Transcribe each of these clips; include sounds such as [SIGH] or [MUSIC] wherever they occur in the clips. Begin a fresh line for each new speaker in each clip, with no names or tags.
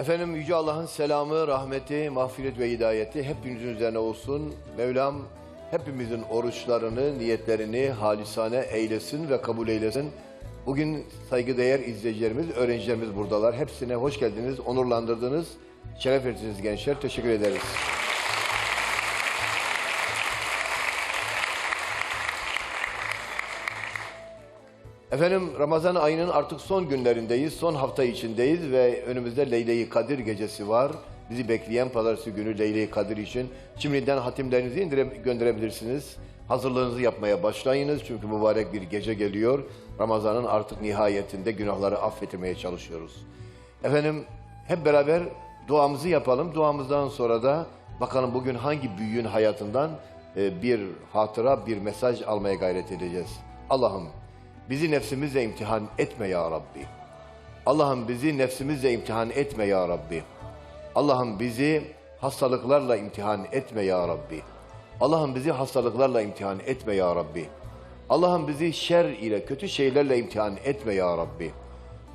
Efendim Yüce Allah'ın selamı, rahmeti, mağfiret ve hidayeti hepinizin üzerine olsun. Mevlam hepimizin oruçlarını, niyetlerini halisane eylesin ve kabul eylesin. Bugün saygıdeğer izleyicilerimiz, öğrencilerimiz buradalar. Hepsine hoş geldiniz, onurlandırdınız, şeref verdiniz gençler. Teşekkür ederiz. Efendim Ramazan ayının artık son günlerindeyiz, son hafta içindeyiz ve önümüzde Leyle-i Kadir gecesi var. Bizi bekleyen pazartesi günü Leyle-i Kadir için şimdiden hatimlerinizi indire, gönderebilirsiniz. Hazırlığınızı yapmaya başlayınız çünkü mübarek bir gece geliyor. Ramazanın artık nihayetinde günahları affetmeye çalışıyoruz. Efendim hep beraber duamızı yapalım. Duamızdan sonra da bakalım bugün hangi büyüğün hayatından e, bir hatıra, bir mesaj almaya gayret edeceğiz. Allah'ım bizi nefsimizle imtihan etme ya Rabbi. Allah'ım bizi nefsimizle imtihan etme ya Rabbi. Allah'ım bizi hastalıklarla imtihan etme ya Rabbi. Allah'ım bizi hastalıklarla imtihan etme ya Rabbi. Allah'ım bizi şer ile kötü şeylerle imtihan etme ya Rabbi.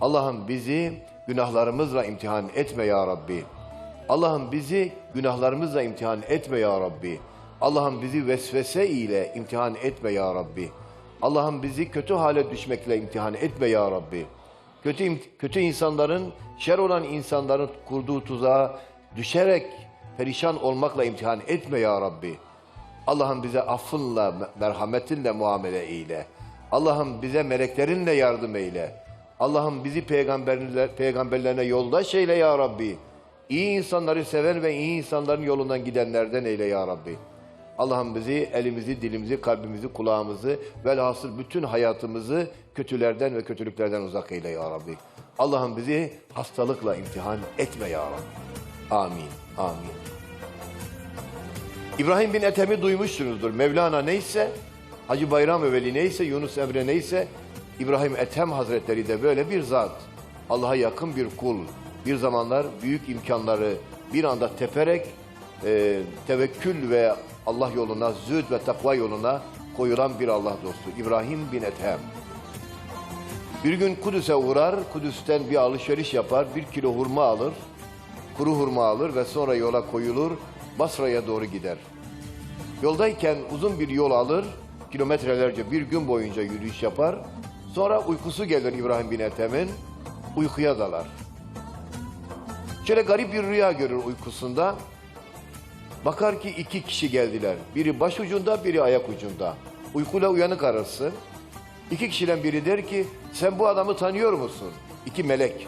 Allah'ım bizi günahlarımızla imtihan etme ya Rabbi. Allah'ım bizi günahlarımızla imtihan etme ya Rabbi. Allah'ım bizi vesvese ile imtihan etme ya Rabbi. Allah'ım bizi kötü hale düşmekle imtihan etme ya Rabbi. Kötü, kötü insanların, şer olan insanların kurduğu tuzağa düşerek perişan olmakla imtihan etme ya Rabbi. Allah'ım bize affınla, merhametinle muamele eyle. Allah'ım bize meleklerinle yardım eyle. Allah'ım bizi peygamberler, peygamberlerine yoldaş eyle ya Rabbi. İyi insanları seven ve iyi insanların yolundan gidenlerden eyle ya Rabbi. Allah'ım bizi, elimizi, dilimizi, kalbimizi, kulağımızı, velhasıl bütün hayatımızı kötülerden ve kötülüklerden uzak eyle ya Rabbi. Allah'ım bizi hastalıkla imtihan etme ya Rabbi. Amin, amin. İbrahim bin Ethem'i duymuşsunuzdur. Mevlana neyse, Hacı Bayram Veli neyse, Yunus Emre neyse, İbrahim Ethem Hazretleri de böyle bir zat. Allah'a yakın bir kul. Bir zamanlar büyük imkanları bir anda teperek e, tevekkül ve Allah yoluna, zühd ve takva yoluna koyulan bir Allah dostu. İbrahim bin Ethem. Bir gün Kudüs'e uğrar, Kudüs'ten bir alışveriş yapar, bir kilo hurma alır, kuru hurma alır ve sonra yola koyulur, Basra'ya doğru gider. Yoldayken uzun bir yol alır, kilometrelerce bir gün boyunca yürüyüş yapar. Sonra uykusu gelir İbrahim bin Ethem'in, uykuya dalar. Şöyle garip bir rüya görür uykusunda. Bakar ki iki kişi geldiler. Biri baş ucunda, biri ayak ucunda. Uykuyla uyanık arası. İki kişiden biri der ki, sen bu adamı tanıyor musun? İki melek.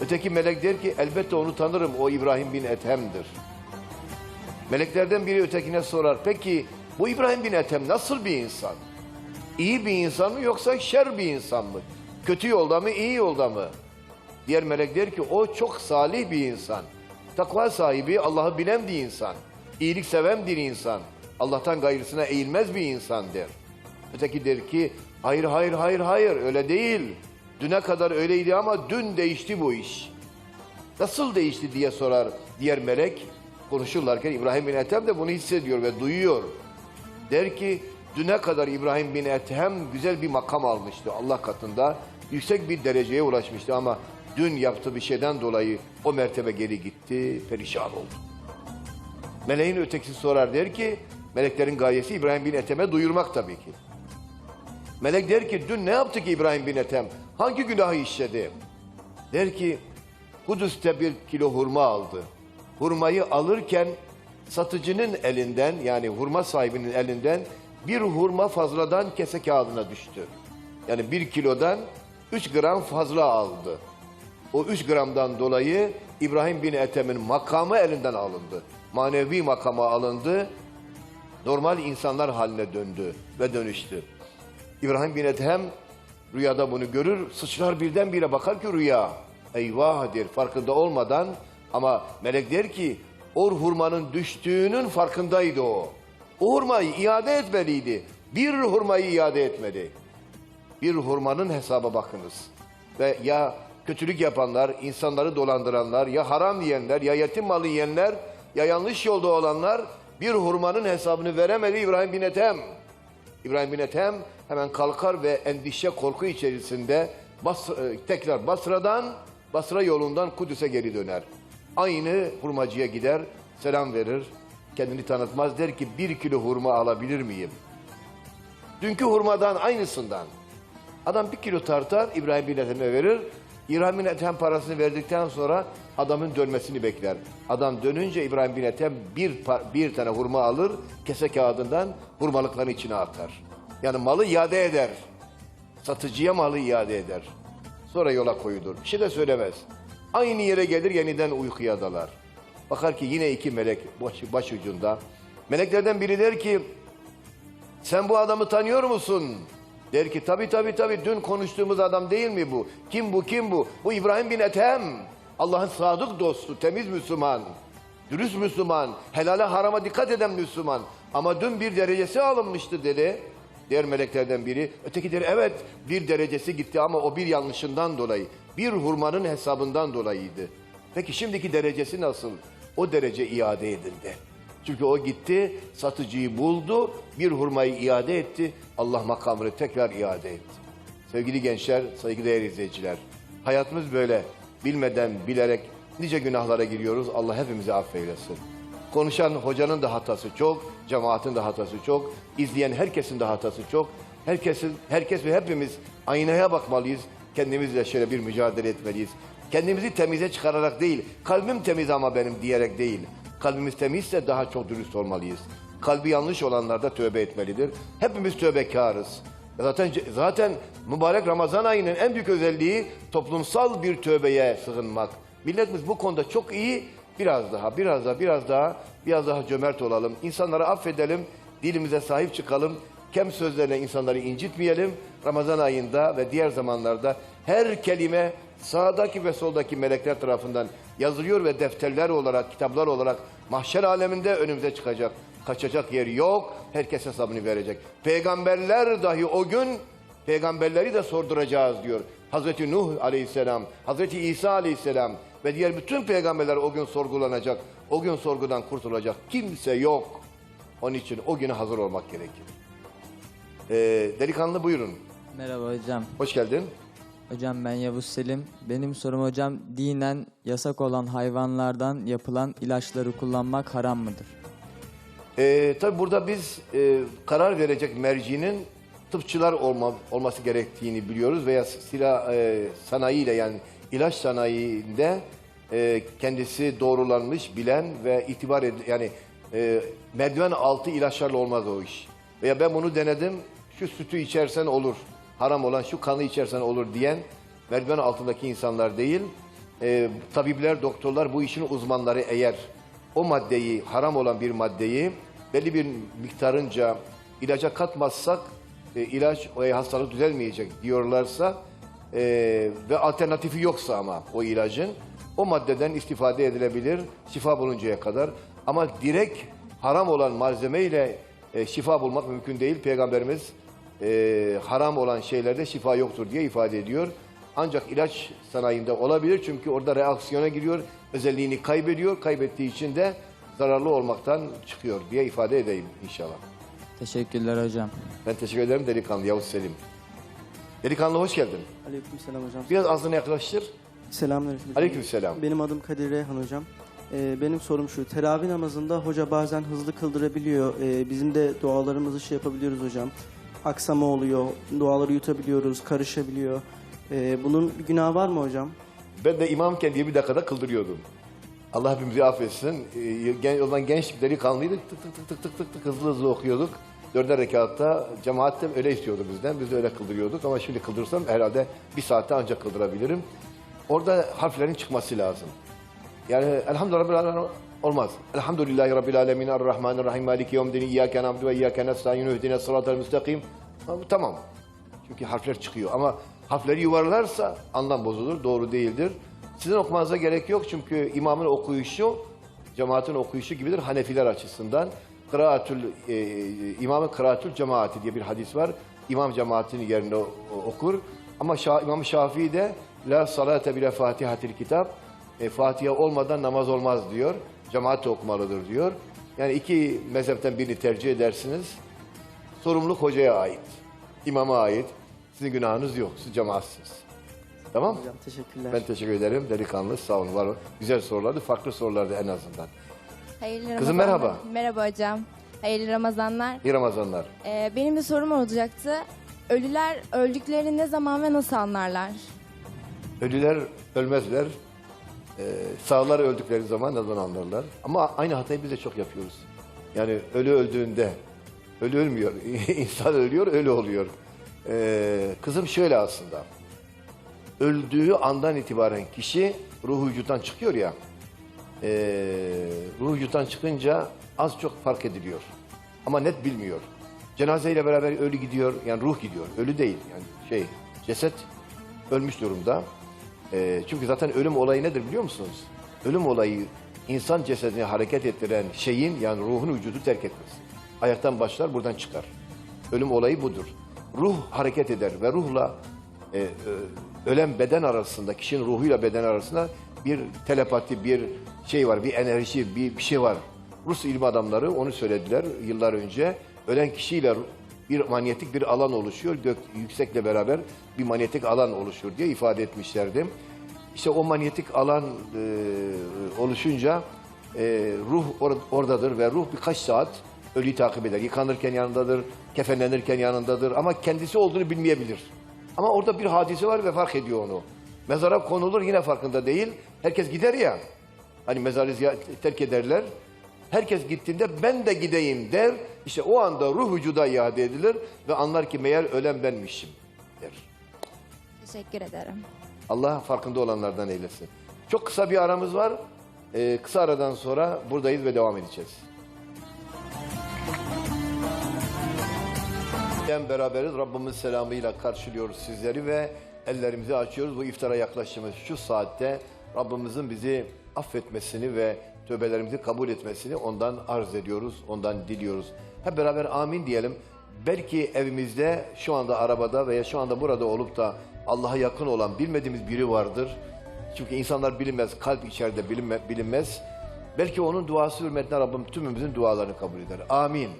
Öteki melek der ki, elbette onu tanırım, o İbrahim bin Ethem'dir. Meleklerden biri ötekine sorar, peki bu İbrahim bin Ethem nasıl bir insan? İyi bir insan mı yoksa şer bir insan mı? Kötü yolda mı, iyi yolda mı? Diğer melek der ki o çok salih bir insan. Takva sahibi, Allah'ı bilen bir insan. İyilik seven bir insan. Allah'tan gayrısına eğilmez bir insan der. Öteki der ki hayır hayır hayır hayır öyle değil. Düne kadar öyleydi ama dün değişti bu iş. Nasıl değişti diye sorar diğer melek. Konuşurlarken İbrahim bin Ethem de bunu hissediyor ve duyuyor. Der ki düne kadar İbrahim bin Ethem güzel bir makam almıştı Allah katında. Yüksek bir dereceye ulaşmıştı ama dün yaptığı bir şeyden dolayı o mertebe geri gitti, perişan oldu. Meleğin ötekisi sorar der ki meleklerin gayesi İbrahim bin Ethem'e duyurmak tabii ki. Melek der ki dün ne yaptı ki İbrahim bin Ethem? Hangi günahı işledi? Der ki Kudüs'te bir kilo hurma aldı. Hurmayı alırken satıcının elinden yani hurma sahibinin elinden bir hurma fazladan kese kağıdına düştü. Yani bir kilodan 3 gram fazla aldı. O 3 gramdan dolayı İbrahim bin Ethem'in makamı elinden alındı. Manevi makama alındı. Normal insanlar haline döndü ve dönüştü. İbrahim bin Ethem rüyada bunu görür, sıçrar birdenbire bakar ki rüya. Eyvah der farkında olmadan ama melek der ki o hurmanın düştüğünün farkındaydı o. O hurmayı iade etmeliydi. Bir hurmayı iade etmedi. Bir hurmanın hesaba bakınız. Ve ya kötülük yapanlar, insanları dolandıranlar, ya haram yiyenler, ya yetim malı yiyenler, ya yanlış yolda olanlar bir hurmanın hesabını veremedi İbrahim bin Ethem. İbrahim bin Ethem hemen kalkar ve endişe korku içerisinde Bas, e, tekrar Basra'dan Basra yolundan Kudüs'e geri döner. Aynı hurmacıya gider, selam verir. Kendini tanıtmaz der ki bir kilo hurma alabilir miyim? Dünkü hurmadan aynısından. Adam bir kilo tartar İbrahim bin Ethem'e verir. İbrahim bin Ethem parasını verdikten sonra adamın dönmesini bekler. Adam dönünce İbrahim bin Ethem bir, bir tane hurma alır, kese kağıdından hurmalıkların içine atar. Yani malı iade eder. Satıcıya malı iade eder. Sonra yola koyulur. Bir şey de söylemez. Aynı yere gelir yeniden uykuya dalar. Bakar ki yine iki melek baş, baş ucunda. Meleklerden biri der ki sen bu adamı tanıyor musun? Der ki tabi tabi tabi dün konuştuğumuz adam değil mi bu? Kim bu kim bu? Bu İbrahim bin Ethem. Allah'ın sadık dostu, temiz Müslüman. Dürüst Müslüman, helale harama dikkat eden Müslüman. Ama dün bir derecesi alınmıştı dedi. Diğer meleklerden biri. Öteki der evet bir derecesi gitti ama o bir yanlışından dolayı. Bir hurmanın hesabından dolayıydı. Peki şimdiki derecesi nasıl? O derece iade edildi. Çünkü o gitti, satıcıyı buldu, bir hurmayı iade etti. Allah makamını tekrar iade etti. Sevgili gençler, saygıdeğer izleyiciler. Hayatımız böyle. Bilmeden, bilerek nice günahlara giriyoruz. Allah hepimizi affeylesin. Konuşan hocanın da hatası çok, cemaatin de hatası çok, izleyen herkesin de hatası çok. Herkesin, herkes ve hepimiz aynaya bakmalıyız. Kendimizle şöyle bir mücadele etmeliyiz. Kendimizi temize çıkararak değil, kalbim temiz ama benim diyerek değil. Kalbimiz temizse daha çok dürüst olmalıyız. Kalbi yanlış olanlar da tövbe etmelidir. Hepimiz tövbekarız. Zaten zaten mübarek Ramazan ayının en büyük özelliği toplumsal bir tövbeye sığınmak. Milletimiz bu konuda çok iyi. Biraz daha, biraz daha, biraz daha, biraz daha cömert olalım. İnsanları affedelim, dilimize sahip çıkalım. Kem sözlerle insanları incitmeyelim. Ramazan ayında ve diğer zamanlarda her kelime sağdaki ve soldaki melekler tarafından yazılıyor ve defterler olarak, kitaplar olarak mahşer aleminde önümüze çıkacak. Kaçacak yer yok. Herkes hesabını verecek. Peygamberler dahi o gün peygamberleri de sorduracağız diyor. Hazreti Nuh aleyhisselam, Hazreti İsa aleyhisselam ve diğer bütün peygamberler o gün sorgulanacak. O gün sorgudan kurtulacak kimse yok. Onun için o güne hazır olmak gerekir. Ee, delikanlı buyurun.
Merhaba hocam.
Hoş geldin.
Hocam ben Yavuz Selim. Benim sorum hocam dinen yasak olan hayvanlardan yapılan ilaçları kullanmak haram mıdır?
Ee, tabii burada biz e, karar verecek mercinin tıpçılar olma, olması gerektiğini biliyoruz veya silah e, sanayiyle yani ilaç sanayinde e, kendisi doğrulanmış, bilen ve itibar ed- yani e, merdiven altı ilaçlarla olmaz o iş. Veya ben bunu denedim, şu sütü içersen olur, haram olan şu kanı içersen olur diyen merdiven altındaki insanlar değil. E, tabipler, doktorlar bu işin uzmanları eğer o maddeyi, haram olan bir maddeyi belli bir miktarınca ilaca katmazsak e, ilaç o hastalık düzelmeyecek diyorlarsa e, ve alternatifi yoksa ama o ilacın o maddeden istifade edilebilir şifa buluncaya kadar. Ama direkt haram olan malzemeyle e, şifa bulmak mümkün değil. Peygamberimiz e, haram olan şeylerde şifa yoktur diye ifade ediyor. Ancak ilaç sanayinde olabilir çünkü orada reaksiyona giriyor, özelliğini kaybediyor. Kaybettiği için de zararlı olmaktan çıkıyor diye ifade edeyim inşallah.
Teşekkürler hocam.
Ben teşekkür ederim delikanlı Yavuz Selim. Delikanlı hoş geldin.
Aleykümselam hocam.
Biraz ağzını yaklaştır.
Selamünaleyküm.
Aleykümselam.
Benim adım Kadir Reyhan hocam. Ee, benim sorum şu. Teravih namazında hoca bazen hızlı kıldırabiliyor. Ee, bizim de dualarımızı şey yapabiliyoruz hocam. Aksama oluyor. Duaları yutabiliyoruz. Karışabiliyor. Ee, bunun bir günahı var mı hocam?
Ben de imamken diye bir dakikada kıldırıyordum. Allah hepimizi affetsin. Ee, gen, o zaman genç bir delikanlıydık. Tık tık tık tık tık tık tık hızlı hızlı okuyorduk. Dörder rekatta cemaat de öyle istiyordu bizden. Biz de öyle kıldırıyorduk ama şimdi kıldırsam herhalde bir saatte ancak kıldırabilirim. Orada harflerin çıkması lazım. Yani elhamdülillah olmaz. Elhamdülillahi Rabbil alemin errahmanirrahim maliki yevmiddin iyyâke na'budu ve iyyâke nestaîn ihdina sıratal müstakim. Tamam. Çünkü harfler çıkıyor ama harfleri yuvarlarsa anlam bozulur, doğru değildir. Sizin okumanıza gerek yok çünkü imamın okuyuşu cemaatin okuyuşu gibidir Hanefiler açısından. Kıraatül, e, e, imamın kıraatül cemaati diye bir hadis var. İmam cemaatinin yerine okur. Ama Şa, İmam Şafii de la salate bile fatihatil kitap. E, Fatiha olmadan namaz olmaz diyor. Cemaat okumalıdır diyor. Yani iki mezhepten birini tercih edersiniz. Sorumluluk hocaya ait. imama ait. Sizin günahınız yok. Siz cemaatsiniz. Tamam
Hocam teşekkürler.
Ben teşekkür ederim. Delikanlı sağ olun var olun. Güzel sorulardı. Farklı sorulardı en azından.
Hayırlı
Kızım
Ramazanlar.
merhaba.
Merhaba hocam. Hayırlı Ramazanlar.
İyi Ramazanlar.
Ee, benim bir sorum olacaktı. Ölüler öldüklerini ne zaman ve nasıl anlarlar?
Ölüler ölmezler. Ee, sağlar öldükleri zaman ne zaman anlarlar. Ama aynı hatayı biz de çok yapıyoruz. Yani ölü öldüğünde, ölü ölmüyor. [LAUGHS] İnsan ölüyor, ölü oluyor. Ee, kızım şöyle aslında. Öldüğü andan itibaren kişi ruhu vücuttan çıkıyor ya. ee, ruhu vücuttan çıkınca az çok fark ediliyor. Ama net bilmiyor. Cenazeyle beraber ölü gidiyor, yani ruh gidiyor. Ölü değil, yani şey, ceset ölmüş durumda. Ee, çünkü zaten ölüm olayı nedir biliyor musunuz? Ölüm olayı insan cesedini hareket ettiren şeyin yani ruhun vücudu terk etmesi. Ayaktan başlar buradan çıkar. Ölüm olayı budur. Ruh hareket eder ve ruhla e, e, ölen beden arasında, kişinin ruhuyla beden arasında bir telepati, bir şey var, bir enerji, bir, bir şey var. Rus ilim adamları onu söylediler yıllar önce. Ölen kişiyle bir manyetik bir alan oluşuyor. Gök yüksekle beraber bir manyetik alan oluşur diye ifade etmişlerdi. İşte o manyetik alan e, oluşunca e, ruh or- oradadır ve ruh birkaç saat ölüyü takip eder. Yıkanırken yanındadır, kefenlenirken yanındadır ama kendisi olduğunu bilmeyebilir. Ama orada bir hadise var ve fark ediyor onu. Mezara konulur yine farkında değil. Herkes gider ya. Hani mezarı terk ederler. Herkes gittiğinde ben de gideyim der. İşte o anda ruh vücuda iade edilir ve anlar ki meğer ölen benmişim der.
Teşekkür ederim.
Allah farkında olanlardan eylesin. Çok kısa bir aramız var. Ee, kısa aradan sonra buradayız ve devam edeceğiz. Ben beraberiz. Rabbimiz selamıyla karşılıyoruz sizleri ve ellerimizi açıyoruz. Bu iftara yaklaştığımız şu saatte Rabbimizin bizi affetmesini ve tövbelerimizi kabul etmesini ondan arz ediyoruz, ondan diliyoruz. Hep beraber amin diyelim. Belki evimizde, şu anda arabada veya şu anda burada olup da Allah'a yakın olan bilmediğimiz biri vardır. Çünkü insanlar bilinmez, kalp içeride bilinme, bilinmez. Belki onun duası hürmetine Rabbim tümümüzün dualarını kabul eder. Amin.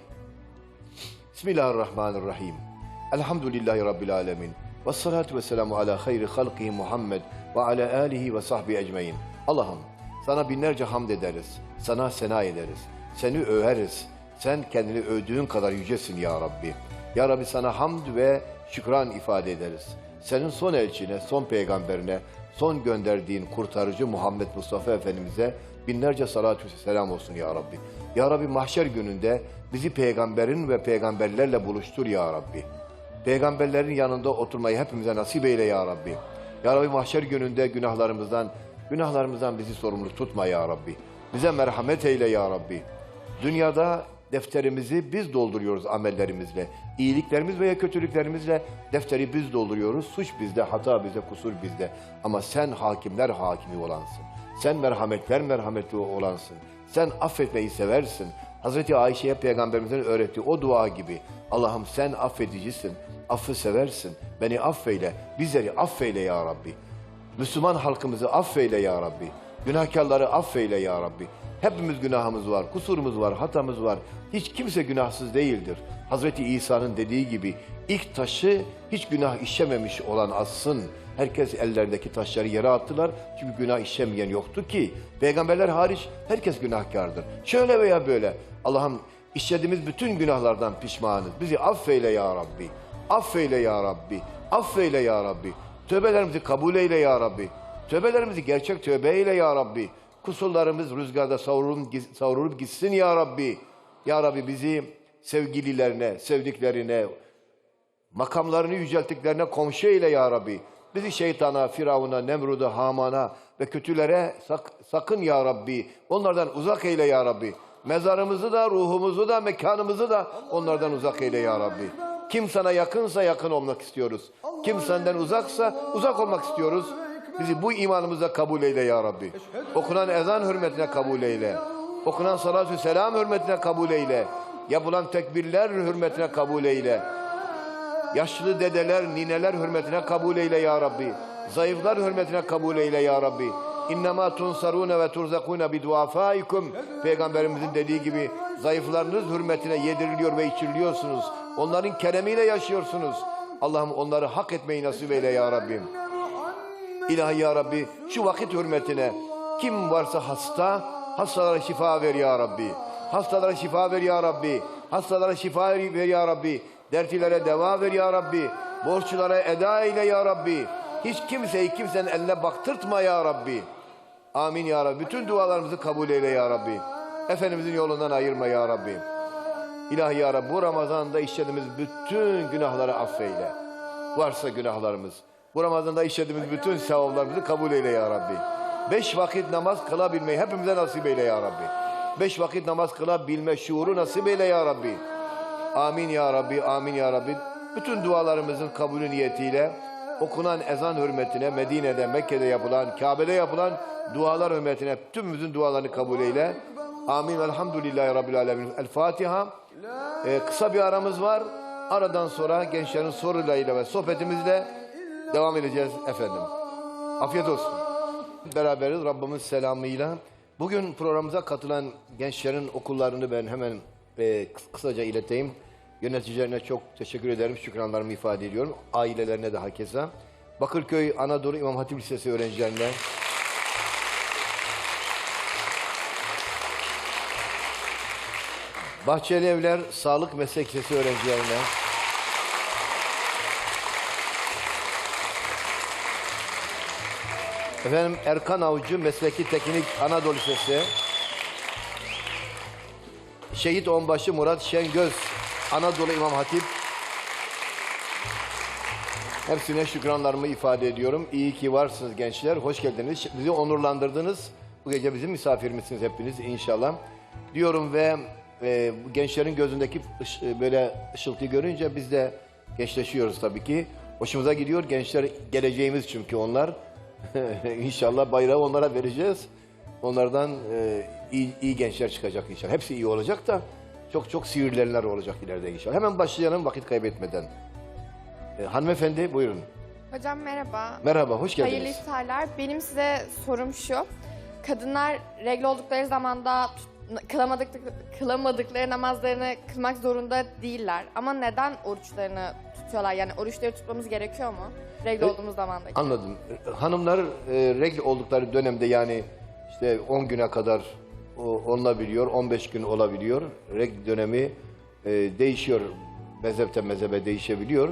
Bismillahirrahmanirrahim. Elhamdülillahi Rabbil alemin. Ve salatu ala hayri halkihi Muhammed ve ala alihi ve sahbihi ecmain. Allah'ım sana binlerce hamd ederiz. Sana sena ederiz. Seni överiz. Sen kendini övdüğün kadar yücesin ya Rabbi. Ya Rabbi sana hamd ve şükran ifade ederiz. Senin son elçine, son peygamberine, son gönderdiğin kurtarıcı Muhammed Mustafa Efendimiz'e binlerce salatü selam olsun ya Rabbi. Ya Rabbi mahşer gününde bizi peygamberin ve peygamberlerle buluştur ya Rabbi. Peygamberlerin yanında oturmayı hepimize nasip eyle ya Rabbi. Ya Rabbi mahşer gününde günahlarımızdan, günahlarımızdan bizi sorumlu tutma ya Rabbi. Bize merhamet eyle ya Rabbi. Dünyada defterimizi biz dolduruyoruz amellerimizle. İyiliklerimiz veya kötülüklerimizle defteri biz dolduruyoruz. Suç bizde, hata bizde, kusur bizde. Ama sen hakimler hakimi olansın. Sen merhametler merhametli olansın. Sen affetmeyi seversin. Hazreti Ayşe'ye peygamberimizin öğrettiği o dua gibi. Allah'ım sen affedicisin, affı seversin. Beni affeyle, bizleri affeyle ya Rabbi. Müslüman halkımızı affeyle ya Rabbi. Günahkarları affeyle ya Rabbi. Hepimiz günahımız var, kusurumuz var, hatamız var. Hiç kimse günahsız değildir. Hazreti İsa'nın dediği gibi ilk taşı hiç günah işlememiş olan assın. Herkes ellerindeki taşları yere attılar. Çünkü günah işlemeyen yoktu ki. Peygamberler hariç herkes günahkardır. Şöyle veya böyle. Allah'ım işlediğimiz bütün günahlardan pişmanız. Bizi affeyle ya Rabbi. Affeyle ya Rabbi. Affeyle ya Rabbi. Tövbelerimizi kabul eyle ya Rabbi. Tövbelerimizi gerçek tövbe eyle ya Rabbi. Kusurlarımız rüzgarda savrulup, savrulup gitsin ya Rabbi. Ya Rabbi bizi sevgililerine, sevdiklerine, makamlarını yücelttiklerine komşu eyle ya Rabbi. Bizi şeytana, Firavun'a, Nemrud'a, Haman'a ve kötülere sak- sakın ya Rabbi. Onlardan uzak eyle ya Rabbi. Mezarımızı da, ruhumuzu da, mekanımızı da onlardan uzak eyle ya Rabbi. Kim sana yakınsa yakın olmak istiyoruz. Kim senden uzaksa uzak olmak istiyoruz. Bizi bu imanımıza kabul eyle ya Rabbi. Okunan ezan hürmetine kabul eyle. Okunan salatü selam hürmetine kabul eyle. Yapılan tekbirler hürmetine kabul eyle. Yaşlı dedeler, nineler hürmetine kabul eyle ya Rabbi. Zayıflar hürmetine kabul eyle ya Rabbi. İnnemâ tunsarûne ve turzakûne biduafâikum. Peygamberimizin dediği gibi zayıflarınız hürmetine yediriliyor ve içiriliyorsunuz. Onların keremiyle yaşıyorsunuz. Allah'ım onları hak etmeyi nasip eyle ya Rabbim. İlahi ya Rabbi şu vakit hürmetine kim varsa hasta hastalara şifa ver ya Rabbi. Hastalara şifa ver ya Rabbi. Hastalara şifa ver ya Rabbi. Dertlilere deva ver ya Rabbi. Borçlulara eda eyle ya Rabbi. Hiç kimseyi kimsenin eline baktırtma ya Rabbi. Amin ya Rabbi. Bütün dualarımızı kabul eyle ya Rabbi. Efendimizin yolundan ayırma ya Rabbi. İlahi ya Rabbi bu Ramazan'da işlediğimiz bütün günahları affeyle. Varsa günahlarımız. Bu Ramazan'da işlediğimiz bütün sevaplarımızı kabul eyle ya Rabbi. Beş vakit namaz kılabilmeyi hepimize nasip eyle ya Rabbi. Beş vakit namaz kılabilme şuuru nasip eyle ya Rabbi. Amin ya Rabbi, amin ya Rabbi. Bütün dualarımızın kabulü niyetiyle okunan ezan hürmetine Medine'de, Mekke'de yapılan, Kabe'de yapılan dualar hürmetine tümümüzün dualarını kabul eyle. Amin. Elhamdülillahi Rabbil Alemin. El Fatiha. Ee, kısa bir aramız var. Aradan sonra gençlerin sorularıyla ve sohbetimizle devam edeceğiz efendim. Afiyet olsun. Beraberiz Rabbimin selamıyla. Bugün programımıza katılan gençlerin okullarını ben hemen e, kıs- kısaca ileteyim. Yöneticilerine çok teşekkür ederim. Şükranlarımı ifade ediyorum. Ailelerine de hakeza. Bakırköy Anadolu İmam Hatip Lisesi öğrencilerine, Bahçeli Evler Sağlık Meslek Lisesi öğrencilerine, efendim Erkan Avcı Mesleki Teknik Anadolu Lisesi, Şehit Onbaşı Murat Şengöz Anadolu İmam Hatip, Hepsine şükranlarımı ifade ediyorum. İyi ki varsınız gençler. Hoş geldiniz. Bizi onurlandırdınız. Bu gece bizim misafirimizsiniz hepiniz inşallah. Diyorum ve e, gençlerin gözündeki ış- böyle ışıltıyı görünce biz de gençleşiyoruz tabii ki. Hoşumuza gidiyor. Gençler geleceğimiz çünkü onlar. [LAUGHS] inşallah bayrağı onlara vereceğiz. Onlardan e, iyi, iyi gençler çıkacak inşallah. Hepsi iyi olacak da çok çok sihirliler olacak ileride inşallah. Hemen başlayalım vakit kaybetmeden. E, hanımefendi buyurun.
Hocam merhaba.
Merhaba, hoş geldiniz.
Hayırlı iftarlar. Benim size sorum şu. Kadınlar regl oldukları zamanda tut- kılamadık, kılamadıkları namazlarını kılmak zorunda değiller. Ama neden oruçlarını tutuyorlar? Yani oruçları tutmamız gerekiyor mu? Regl
Evet.
olduğumuz zamandaki.
Anladım. E, Hanımlar e, regl oldukları dönemde yani işte 10 güne kadar o, olunabiliyor, 15 gün olabiliyor. Regl dönemi e, değişiyor. Mezhepten mezhebe değişebiliyor.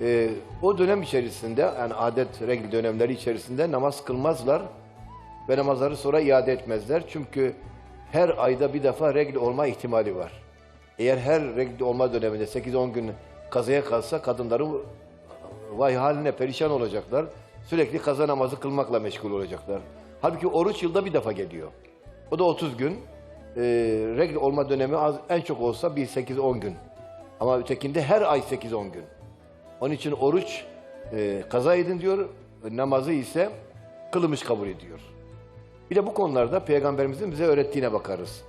E, o dönem içerisinde yani adet regl dönemleri içerisinde namaz kılmazlar ve namazları sonra iade etmezler. Çünkü her ayda bir defa regl olma ihtimali var. Eğer her regl olma döneminde 8-10 gün kazaya kalsa kadınların vay haline perişan olacaklar. Sürekli kaza namazı kılmakla meşgul olacaklar. Halbuki oruç yılda bir defa geliyor. O da 30 gün. Ee, regl olma dönemi az, en çok olsa bir 8-10 gün. Ama ötekinde her ay 8-10 gün. Onun için oruç e, kaza edin diyor, namazı ise kılmış kabul ediyor. Bir de bu konularda Peygamberimizin bize öğrettiğine bakarız.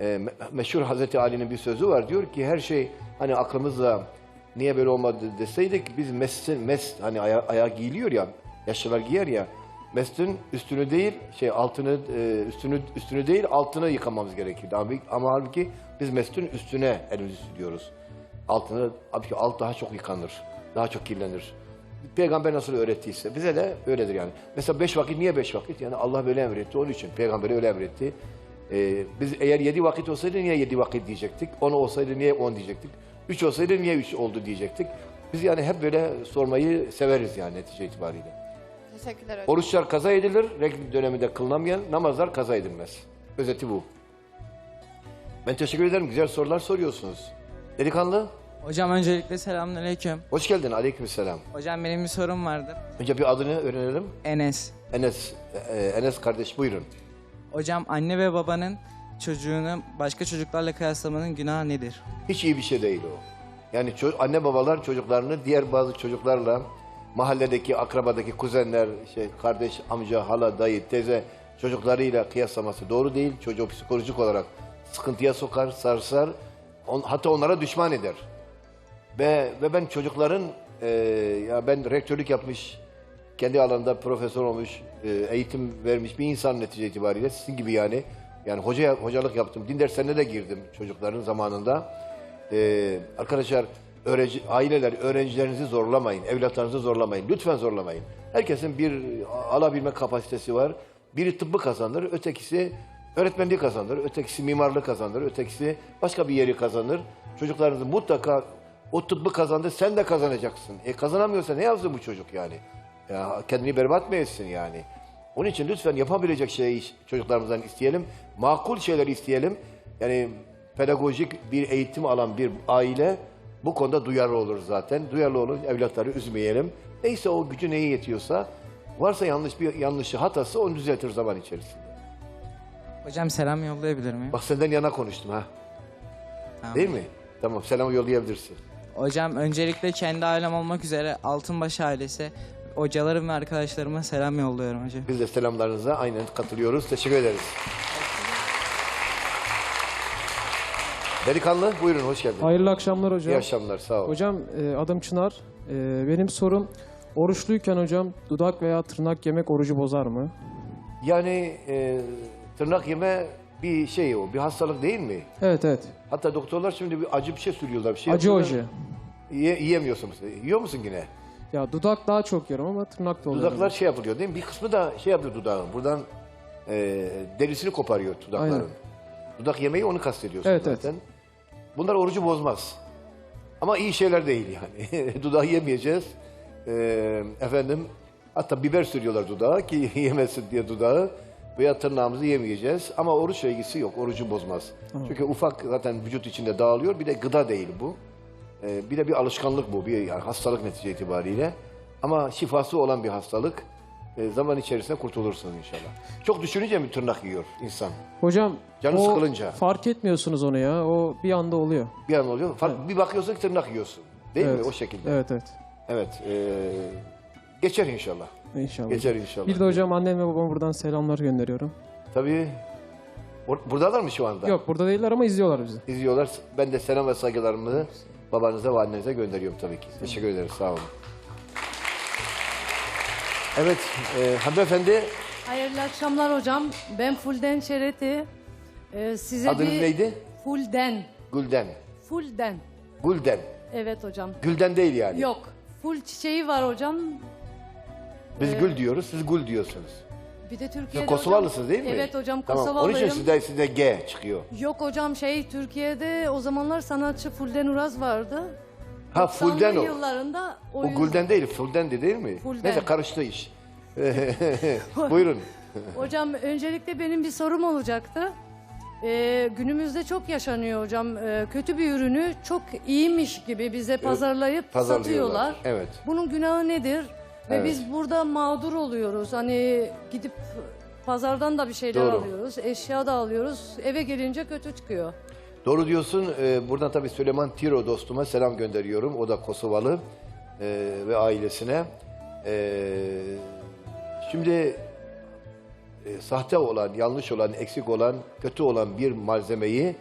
E, me- meşhur Hazreti Ali'nin bir sözü var. Diyor ki her şey hani aklımızla niye böyle olmadı deseydik biz mestin, mest hani aya, ayağa giyiliyor ya, yaşlılar giyer ya. Mestin üstünü değil, şey altını e, üstünü üstünü değil altını yıkamamız gerekirdi. Ama, ama halbuki biz mestin üstüne elimizi sürüyoruz. Altını, halbuki alt daha çok yıkanır, daha çok kirlenir. Peygamber nasıl öğrettiyse bize de öyledir yani. Mesela beş vakit niye beş vakit? Yani Allah böyle emretti onun için. Peygamber öyle emretti. Ee, biz eğer yedi vakit olsaydı niye yedi vakit diyecektik? On olsaydı niye on diyecektik? Üç olsaydı niye üç oldu diyecektik? Biz yani hep böyle sormayı severiz yani netice itibariyle.
Teşekkürler hocam.
Oruçlar kaza edilir, regl döneminde kılınamayan namazlar kaza edilmez. Özeti bu. Ben teşekkür ederim. Güzel sorular soruyorsunuz. Delikanlı,
Hocam öncelikle selamünaleyküm.
hoş geldin. Aleykümselam.
Hocam benim bir sorum vardı.
Önce bir adını öğrenelim.
Enes.
Enes, e, Enes kardeş buyurun.
Hocam anne ve babanın çocuğunu başka çocuklarla kıyaslamanın günahı nedir?
Hiç iyi bir şey değil o. Yani anne babalar çocuklarını diğer bazı çocuklarla mahalledeki, akrabadaki kuzenler, şey, kardeş, amca, hala, dayı, teyze çocuklarıyla kıyaslaması doğru değil. Çocuğu psikolojik olarak sıkıntıya sokar, sarsar. On- hatta onlara düşman eder. Ve, ve ben çocukların, e, ya ben rektörlük yapmış, kendi alanında profesör olmuş, e, eğitim vermiş bir insan netice itibariyle sizin gibi yani. Yani hoca hocalık yaptım. Din derslerine de girdim çocukların zamanında. E, arkadaşlar öğrenci, aileler öğrencilerinizi zorlamayın, evlatlarınızı zorlamayın. Lütfen zorlamayın. Herkesin bir alabilme kapasitesi var. Biri tıbbı kazanır, ötekisi öğretmenliği kazanır, ötekisi mimarlığı kazanır, ötekisi başka bir yeri kazanır. Çocuklarınızı mutlaka o tıbbı kazandı, sen de kazanacaksın. E kazanamıyorsa ne yazdı bu çocuk yani? Ya kendini berbat mı etsin yani? Onun için lütfen yapabilecek şeyi çocuklarımızdan isteyelim. Makul şeyler isteyelim. Yani pedagojik bir eğitim alan bir aile bu konuda duyarlı olur zaten. Duyarlı olun, evlatları üzmeyelim. Neyse o gücü neye yetiyorsa, varsa yanlış bir yanlışı, hatası onu düzeltir zaman içerisinde.
Hocam selam yollayabilir miyim?
Bak senden yana konuştum ha.
Tamam.
Değil mi? Tamam, selam yollayabilirsin.
Hocam öncelikle kendi ailem olmak üzere Altınbaş ailesi, hocalarım ve arkadaşlarıma selam yolluyorum hocam.
Biz de selamlarınıza aynen katılıyoruz. Teşekkür ederiz. Delikanlı buyurun hoş geldin.
Hayırlı akşamlar hocam.
İyi akşamlar sağ ol.
Hocam e, adım Çınar. E, benim sorum oruçluyken hocam dudak veya tırnak yemek orucu bozar mı?
Yani e, tırnak yeme bir şey o, bir hastalık değil mi?
Evet evet.
Hatta doktorlar şimdi bir acı bir şey sürüyorlar. Bir şey
Acı
yapıyorlar. Yiye, yiyemiyorsun. Yiyor musun yine?
Ya dudak daha çok yerim ama tırnak da oluyor.
Dudaklar şey yapılıyor değil mi? Bir kısmı da şey yapıyor dudağın. Buradan e, derisini koparıyor dudakların.
Aynen.
Dudak yemeği onu kastediyorsun
Evet, evet.
zaten. Bunlar orucu bozmaz. Ama iyi şeyler değil yani. [LAUGHS] Dudağı yemeyeceğiz. E, efendim hatta biber sürüyorlar dudağa ki [LAUGHS] yemesin diye dudağı. Veya tırnağımızı yemeyeceğiz. Ama oruçla ilgisi yok. Orucu bozmaz. Çünkü ufak zaten vücut içinde dağılıyor. Bir de gıda değil bu. Ee, bir de bir alışkanlık bu, bir yani hastalık netice itibariyle. Ama şifası olan bir hastalık. Ee, zaman içerisinde kurtulursun inşallah. Çok düşününce mi tırnak yiyor insan?
Hocam
Canı
o
sıkılınca.
fark etmiyorsunuz onu ya. O bir anda oluyor.
Bir an oluyor. Fark, Bir bakıyorsun ki tırnak yiyorsun. Değil mi?
Evet.
O şekilde.
Evet evet.
Evet. ee, geçer inşallah.
İnşallah.
Geçer inşallah.
Bir de hocam annem ve babama buradan selamlar gönderiyorum.
Tabii. Bur- Buradalar mı şu anda?
Yok burada değiller ama izliyorlar bizi.
İzliyorlar. Ben de selam ve saygılarımı babanıza ve annenize gönderiyorum tabii ki. Teşekkür ederiz. Sağ olun. Evet. E, hanımefendi
Hayırlı akşamlar hocam. Ben Fulden Şereti. Ee, size
adınız
bir...
neydi?
Fulden.
Gülden.
Fulden.
Gülden.
Evet hocam.
Gülden değil yani.
Yok. Ful çiçeği var hocam.
Biz gül diyoruz, siz gül diyorsunuz.
Bir de Türkiye'de
Kosovalısınız
hocam-
değil mi?
Evet hocam
Tamam. Onun için
Kosovalıyım.
sizde, sizde G çıkıyor.
Yok hocam şey Türkiye'de o zamanlar sanatçı Fulden Uraz vardı.
Ha
90'lı
Fulden o.
yıllarında o,
O
yüzden-
Gülden değil, Fulden de değil mi?
Fulden.
Neyse karıştı iş. [LAUGHS] Buyurun.
Hocam öncelikle benim bir sorum olacaktı. Ee, günümüzde çok yaşanıyor hocam. Ee, kötü bir ürünü çok iyiymiş gibi bize pazarlayıp
Pazarlıyorlar.
satıyorlar.
Evet.
Bunun günahı nedir? Ve
Evet.
biz burada mağdur oluyoruz. Hani gidip pazardan da bir şeyler
Doğru.
alıyoruz, eşya da alıyoruz. Eve gelince kötü çıkıyor.
Doğru diyorsun. Ee, buradan tabii Süleyman Tiro dostuma selam gönderiyorum. O da Kosovalı ee, ve ailesine. Ee, şimdi e, sahte olan, yanlış olan, eksik olan, kötü olan bir malzemeyi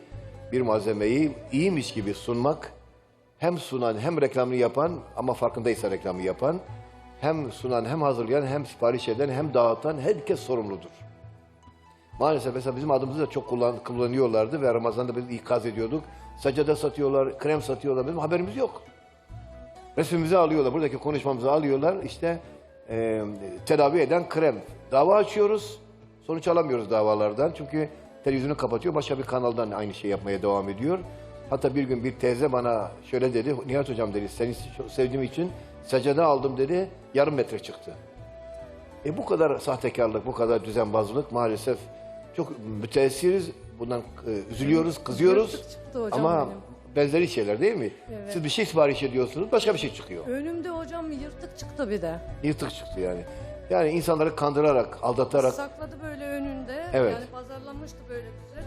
bir malzemeyi iyiymiş gibi sunmak hem sunan hem reklamını yapan ama farkındaysa reklamı yapan hem sunan hem hazırlayan hem sipariş eden hem dağıtan herkes sorumludur. Maalesef mesela bizim adımızı da çok kullan, kullanıyorlardı ve Ramazan'da biz ikaz ediyorduk. Sacada satıyorlar, krem satıyorlar. Bizim haberimiz yok. Resmimizi alıyorlar, buradaki konuşmamızı alıyorlar. İşte e, tedavi eden krem. Dava açıyoruz, sonuç alamıyoruz davalardan. Çünkü televizyonu kapatıyor, başka bir kanaldan aynı şey yapmaya devam ediyor. Hatta bir gün bir teyze bana şöyle dedi, Nihat Hocam dedi, seni sevdiğim için sacada aldım dedi, yarım metre çıktı. E bu kadar sahtekarlık, bu kadar düzenbazlık maalesef çok müteessiriz. Bundan e, üzülüyoruz, kızıyoruz.
Hocam
Ama
benim.
benzeri şeyler değil mi? Siz bir şey sipariş ediyorsunuz, başka bir şey çıkıyor.
Önümde hocam yırtık çıktı bir de.
Yırtık çıktı yani. Yani insanları kandırarak, aldatarak
Sakladı böyle önünde.
Evet.
Yani pazarlamıştı böyle güzel.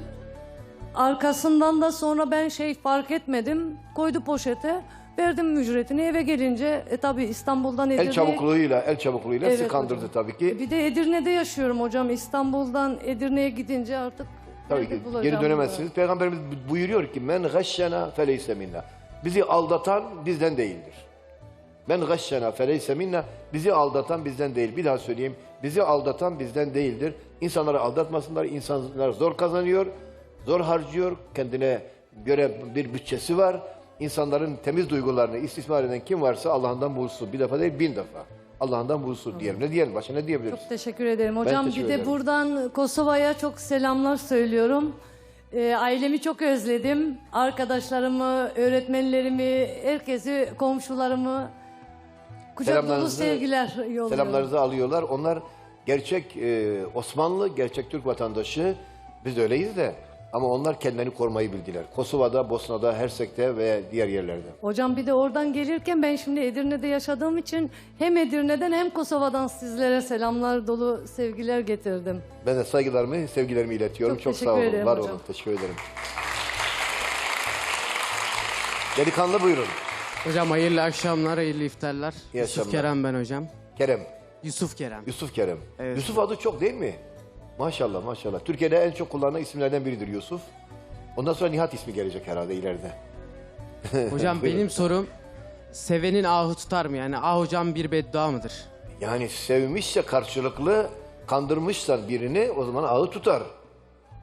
Arkasından da sonra ben şey fark etmedim. Koydu poşete. Verdim ücretini eve gelince e tabi İstanbul'dan Edirne'ye...
el çabukluğuyla, el çabukluğuyla
Evet
kandırdı
hocam.
tabii
E
ki.
Bir de Edirne'de yaşıyorum hocam. İstanbul'dan Edirne'ye gidince artık
Tabii
nerede
ki
bulacağım
geri
bunu?
dönemezsiniz. Peygamberimiz bu- buyuruyor ki men gashşena feleyse minna. Bizi aldatan bizden değildir. Men gashşena feleyse minna. Bizi aldatan bizden değil. Bir daha söyleyeyim. Bizi aldatan bizden değildir. İnsanları aldatmasınlar. İnsanlar zor kazanıyor. Zor harcıyor. Kendine göre bir bütçesi var. İnsanların temiz duygularını istismar eden kim varsa Allah'ından bulsun. Bir defa değil bin defa. Allah'ından bulsun diyelim. Ne diyelim? Başka ne diyebiliriz?
Çok teşekkür ederim. Hocam
teşekkür
bir de
ederim.
buradan Kosova'ya çok selamlar söylüyorum. Ee, ailemi çok özledim. Arkadaşlarımı, öğretmenlerimi, herkesi, komşularımı kucak dolu
Selamlarınızı-
sevgiler yolluyorum.
Selamlarınızı alıyorlar. Onlar gerçek e, Osmanlı, gerçek Türk vatandaşı. Biz de öyleyiz de. Ama onlar kendilerini korumayı bildiler. Kosova'da, Bosna'da, Hersek'te ve diğer yerlerde.
Hocam bir de oradan gelirken ben şimdi Edirne'de yaşadığım için hem Edirne'den hem Kosova'dan sizlere selamlar dolu sevgiler getirdim.
Ben de saygılarımı, sevgilerimi iletiyorum.
Çok
Çok, sağ
teşekkür
olun,
ederim
var
hocam.
olun. Teşekkür ederim. Delikanlı buyurun.
Hocam hayırlı akşamlar, hayırlı iftarlar.
İyi
Yusuf
akşamlar.
Kerem ben hocam.
Kerem,
Yusuf Kerem.
Yusuf Kerem.
Evet.
Yusuf adı çok değil mi? Maşallah maşallah. Türkiye'de en çok kullanılan isimlerden biridir Yusuf. Ondan sonra Nihat ismi gelecek herhalde ileride. [LAUGHS]
Hocam
Buyurun.
benim sorum sevenin ahı tutar mı? Yani ah hocam bir beddua mıdır?
Yani sevmişse karşılıklı kandırmışsan birini o zaman ağı tutar.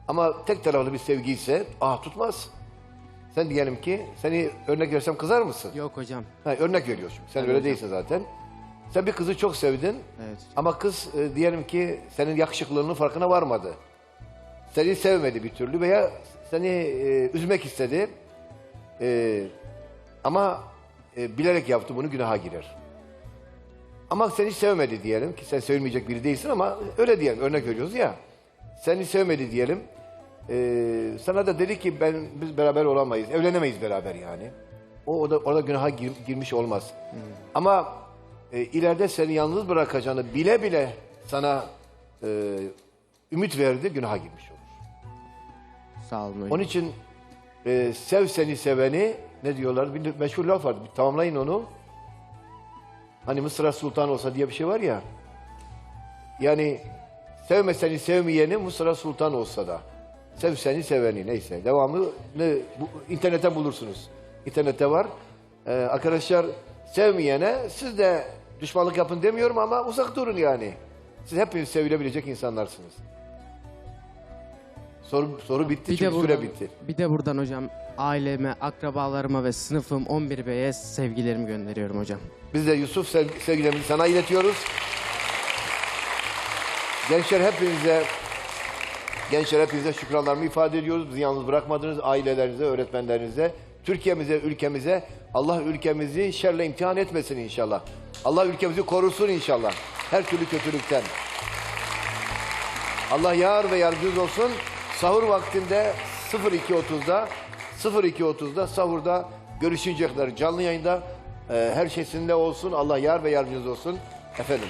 Ama tek taraflı bir sevgi ise ah tutmaz. Sen diyelim ki seni örnek versem kızar mısın?
Yok hocam.
Ha, örnek veriyorsun. Sen öyle değilsin zaten. Sen bir kızı çok sevdin
Evet.
ama kız e, diyelim ki senin yakışıklılığının farkına varmadı. Seni sevmedi bir türlü veya seni e, üzmek istedi. E, ama e, bilerek yaptı bunu günaha girer. Ama seni sevmedi diyelim ki sen sevilmeyecek biri değilsin ama öyle diyelim örnek veriyoruz ya. Seni sevmedi diyelim. E, sana da dedi ki ben biz beraber olamayız. Evlenemeyiz beraber yani. O orada, orada günaha gir- girmiş olmaz. Ama e, ileride seni yalnız bırakacağını bile bile sana e, ümit verdi, günaha girmiş olur.
Sağ olun hocam.
Onun için e, sev seni seveni ne diyorlar? Bir meşhur laf var. Bir tamamlayın onu. Hani Mısır'a sultan olsa diye bir şey var ya. Yani sevme seni sevmeyeni Mısır'a sultan olsa da. Sev seni seveni neyse. Devamını bu, internette bulursunuz. İnternette var. Ee, arkadaşlar sevmeyene siz de düşmanlık yapın demiyorum ama uzak durun yani. Siz hepiniz sevilebilecek insanlarsınız. Soru, soru bitti
Bir
çünkü
de,
süre
buradan,
bitti.
bir de buradan hocam aileme, akrabalarıma ve sınıfım 11B'ye sevgilerimi gönderiyorum hocam.
Biz de Yusuf sev- sevgilerimizi sana iletiyoruz. Gençler hepinize gençler hepinize şükranlarımı ifade ediyoruz. Bizi yalnız bırakmadınız ailelerinize, öğretmenlerinize, Türkiye'mize, ülkemize. Allah ülkemizi şerle imtihan etmesin inşallah. Allah ülkemizi korusun inşallah. Her türlü kötülükten. Allah yar ve yardımcınız olsun. Sahur vaktinde 02.30'da 02.30'da sahurda görüşünceye kadar canlı yayında e, her şey sizinle olsun. Allah yar ve yardımcınız olsun. Efendim.